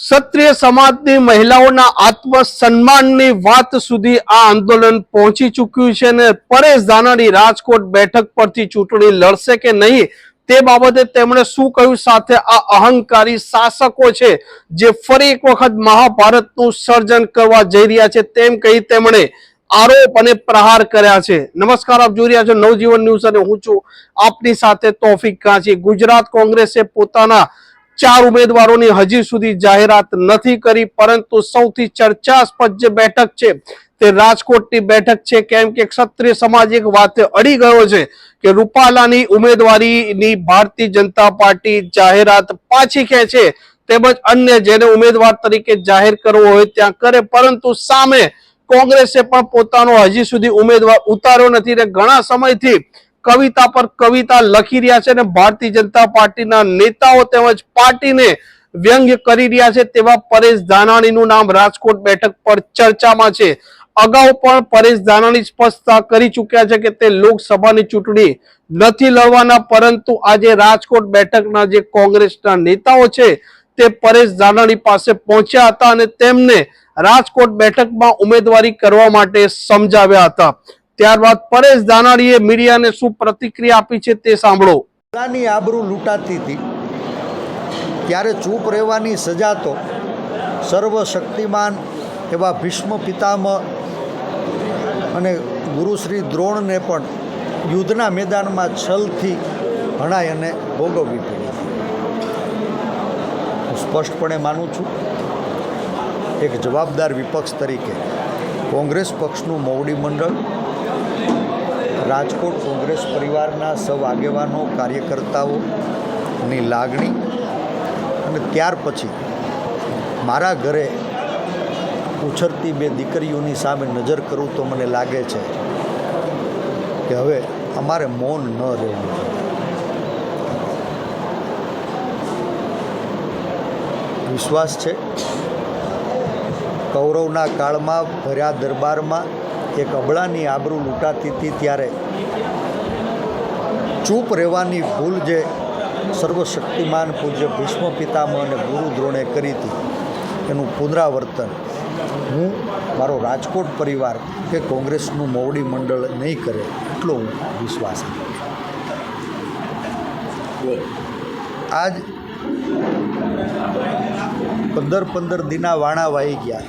ક્ષત્રિય સમાજની મહિલાઓના આત્મસન્માનની વાત સુધી આ આંદોલન પહોંચી ચૂક્યું છે અને પરેશ ધાનાણી રાજકોટ બેઠક પરથી ચૂંટણી લડશે કે નહીં તે બાબતે તેમણે શું કહ્યું? સાથે આ અહંકારી શાસકો છે જે ફરી એક વખત મહાભારતનું સર્જન કરવા જઈ રહ્યા છે તેમ કહી તેમણે આરોપ અને પ્રહાર કર્યા છે. નમસ્કાર, આપ જોઈ રહ્યા છો નવજીવન ન્યૂઝ અને હું છું આપની સાથે તોફિક કાંચી. ગુજરાત કોંગ્રેસે પોતાના ચાર ઉમેદવારોની હજી સુધી જાહેરાત નથી કરી, પરંતુ સૌથી ચર્ચાસ્પદ જે બેઠક છે તે રાજકોટની બેઠક છે. કેમ કે ક્ષત્રિય સમાજ એક વાતે અડી ગયો છે કે રૂપાલાની ઉમેદવારીની ભારતીય જનતા પાર્ટી જાહેરાત પાછી ખેંચે તેમજ અન્ય જેને ઉમેદવાર તરીકે જાહેર કરવો હોય ત્યાં કરે, પરંતુ સામે કોંગ્રેસે પણ પોતાનો હજી સુધી ઉમેદવાર ઉતાર્યો નથી. ને ઘણા સમયથી કવિતા પર કવિતા લખી રહ્યા છે અને ભારતીય જનતા પાર્ટીના નેતાઓ તેમજ પાર્ટીને વ્યંગ્ય કરી રહ્યા છે તેવા પરેશ ધાનાણીનું નામ રાજકોટ બેઠક પર ચર્ચામાં છે. અગાઉ પણ પરેશ ધાનાણી સ્પષ્ટતા કરી ચૂક્યા છે કે તે લોકસભાની ચૂંટણી નથી લડવાના, પરંતુ આજે રાજકોટ બેઠકના જે કોંગ્રેસના નેતાઓ છે તે પરેશ ધાનાણી પાસે પહોંચ્યા હતા અને તેમને રાજકોટ બેઠકમાં ઉમેદવારી કરવા માટે સમજાવ્યા હતા. ત્યારબાદ પરેશ ધાનાણીએ મીડિયાને શું પ્રતિક્રિયા આપી છે તે સાંભળો. પોતાની આબરૂ લૂંટાતી હતી. ત્યારે ચૂપ રહેવાની સજા તો સર્વશક્તિમાન એવા ભીષ્મ પિતામહ અને ગુરુશ્રી દ્રોણને પણ યુદ્ધના મેદાનમાં છલથી ભણાય અને ભોગવવી પડી. હું સ્પષ્ટપણે માનું છું, એક જવાબદાર વિપક્ષ તરીકે કોંગ્રેસ પક્ષનું મોવડી મંડળ રાજકોટ કોંગ્રેસ પરિવારના સૌ આગેવાનો કાર્યકર્તાઓની લાગણી અને ત્યાર પછી મારા ઘરે ઉછરતી બે દીકરીઓની સામે નજર કરું તો મને લાગે છે કે હવે અમારે મૌન ન રહેવું વિશ્વાસ છે. કૌરવના કાળમાં, ભર્યા દરબારમાં એક અબળાની આબરૂ લૂંટાતી હતી ત્યારે ચૂપ રહેવાની ભૂલ જે સર્વશક્તિમાન પૂજ્ય ભીષ્મ પિતામહ અને ગુરુ દ્રોણે કરી હતી, એનું પુનરાવર્તન હું, મારો રાજકોટ પરિવાર કે કોંગ્રેસનું મોવડી મંડળ નહીં કરે એટલો હું વિશ્વાસ આજ પંદર પંદર દિના વાણા વાઈ ગયા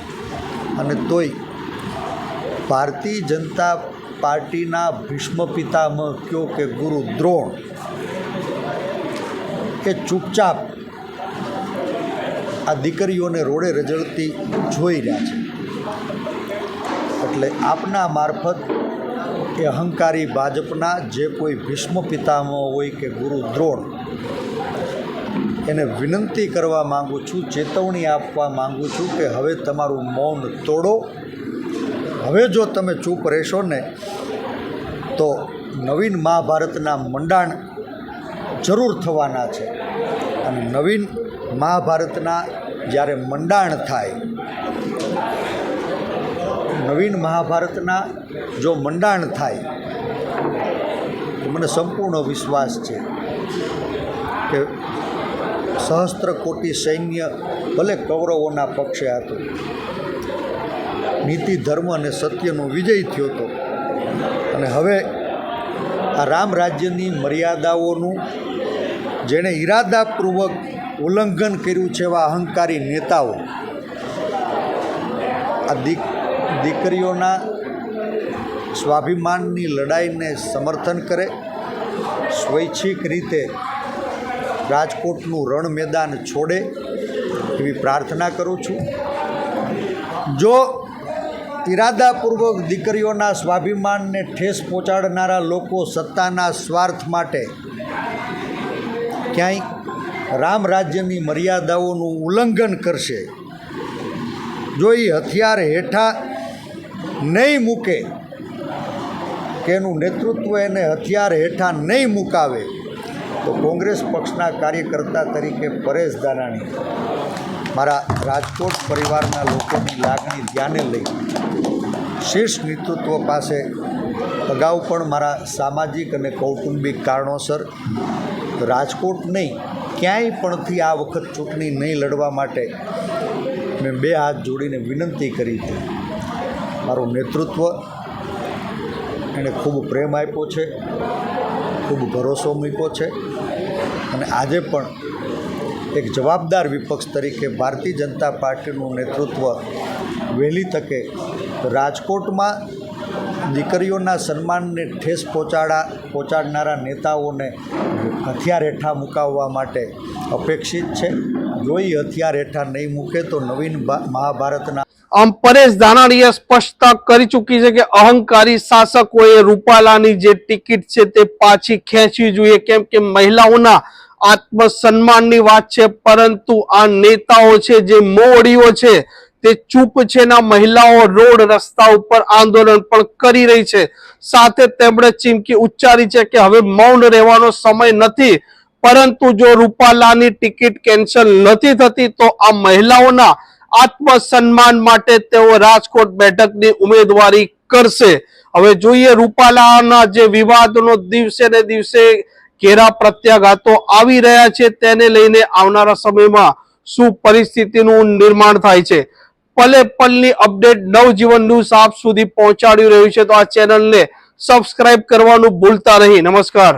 અને તોય ભારતીય જનતા પાર્ટીના ભીષ્મ પિતામહ કયો કે ગુરુ દ્રોણ કે ચૂપચાપ આ દીકરીઓને રોડે રજળતી જોઈ રહ્યા છે. એટલે આપના મારફત એ અહંકારી ભાજપના જે કોઈ ભીષ્મ પિતામહ હોય કે ગુરુ દ્રોણ એને વિનંતી કરવા માગું છું, ચેતવણી આપવા માગું છું કે હવે તમારું મૌન તોડો હવે જો તમે ચૂપ રહેશો ને, તો નવીન મહાભારતના મંડાણ જરૂર થવાના છે. અને નવીન મહાભારતના જ્યારે મંડાણ થાય, નવીન મહાભારતના જો મંડાણ થાય મને સંપૂર્ણ વિશ્વાસ છે કે સહસ્ત્ર કોટી સૈન્ય ભલે કૌરવોના પક્ષે હતું નીતિ, ધર્મ અને સત્યનો વિજય થયો હતો. અને હવે આ રામ રાજ્યની મર્યાદાઓનું જેણે ઈરાદાપૂર્વક ઉલ્લંઘન કર્યું છે એવા અહંકારી નેતાઓ, આ દીક, દીકરીઓના સ્વાભિમાનની લડાઈને સમર્થન કરે, સ્વૈચ્છિક રીતે રાજકોટનું રણ મેદાન છોડે એવી પ્રાર્થના કરું છું. જો ઈરાદાપૂર્વક દીકરીઓના સ્વાભિમાનને ઠેસ પહોંચાડનારા લોકો સત્તાના સ્વાર્થ માટે ક્યાંય રામ રાજ્યની મર્યાદાઓનું ઉલ્લંઘન કરશે. જો એ હથિયાર હેઠા નહીં મૂકે કે એનું નેતૃત્વ એને હથિયાર હેઠા નહીં મુકાવે, તો કોંગ્રેસ પક્ષના કાર્યકર્તા તરીકે પરેશ ધાનાણી. મારા રાજકોટ પરિવારના લોકોની લાગણી ધ્યાને લઈ શીર્ષ નેતૃત્વ પાસે અગાઉ પણ મારા સામાજિક અને કૌટુંબિક કારણોસર રાજકોટ નહીં, ક્યાંય પણથી આ વખત ચૂંટણી નહીં લડવા માટે મેં બે હાથ જોડીને વિનંતી કરી હતી. મારું નેતૃત્વ એણે ખૂબ પ્રેમ આપ્યો છે, ખૂબ ભરોસો મૂક્યો છે અને આજે પણ એક જવાબદાર વિપક્ષ તરીકે ભારતીય જનતા પાર્ટીનું નેતૃત્વ વહેલી તકે રાજકોટમાં દીકરીઓના સન્માનને ઠેસ પહોંચાડા, પહોંચાડનારા નેતાઓને હથિયાર હેઠા મુકાવવા માટે અપેક્ષિત છે. જો એ હથિયાર હેઠા નહીં મૂકે તો નવીન મહાભારતના આમ પરેશ ધાનાણીએ સ્પષ્ટતા કરી ચૂકી છે કે અહંકારી શાસકોએ રૂપાલાની જે ટિકિટ છે તે પાછી ખેંચવી જોઈએ. કેમ કે મહિલાઓના આત્મસન્માનની વાત છે, પરંતુ આ નેતાઓ છે, જે મોવડીઓ છે, તે ચૂપ છે ના મહિલાઓ રોડ રસ્તા ઉપર આંદોલન પણ કરી રહી છે. સાથે તેમણે ચીમકી ઉચ્ચારી છે કે હવે મૌન રહેવાનો સમય નથી, પરંતુ જો રૂપાલાની ટિકિટ કેન્સલ નથી થતી, તો આ મહિલાઓના આત્મસન્માન માટે તેઓ રાજકોટ બેઠકની ઉમેદવારી કરશે. હવે જોઈએ રૂપાલાના જે વિવાદનો દિવસે ને દિવસે ઘેરા પ્રત્યાઘાતો આવી રહ્યા છે તેને લઈને આવનારા સમયમાં શું પરિસ્થિતિનું નિર્માણ થાય છે? પલે પલની અપડેટ નવજીવન ન્યૂઝ આપ સુધી પહોંચાડી રહ્યું છે તો આ ચેનલને સબસ્ક્રાઇબ કરવાનું ભૂલતા નહીં. નમસ્કાર.